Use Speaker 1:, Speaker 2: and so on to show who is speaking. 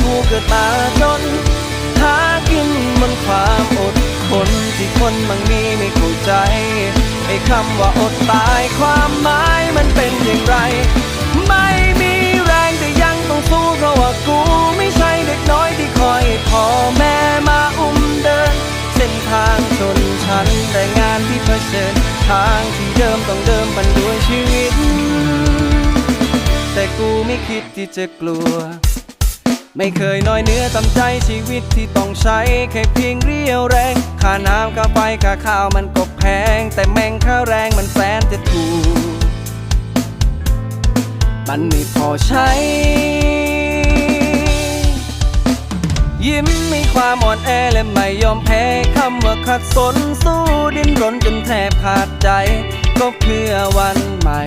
Speaker 1: กูเกิดมาจน หากินบนความอดทนที่คนบางมีไม่เข้าใจ ไอ้คำว่าอดตายความหมายมันเป็นอย่างไร ไม่มีแรงแต่ยังต้องสู้เพราะว่ากูไม่ใช่เด็กน้อยที่คอยพ่อแม่มาอุ้มเดิน เส้นทางชนชั้นแรงงานที่เผชิญทางที่เดิมต้องเดิมมันด้วยชีวิต แต่กูไม่คิดที่จะกลัว ไม่เคยน้อยเนื้อตำใจชีวิตที่ต้องใช้ แค่เพียงเรียวแรง ค่าน้ำค่าไฟค่าข้าวมันก็แพง แต่แม่งค่าแรงมันแสนจะถูก มันไม่พอใช้ ยิ้มมีความอ่อนแอและไม่ยอมแพ้คำว่าขัดสนสู้ดิ้นรนจนแทบขาดใจ ก็เพื่อวันใหม่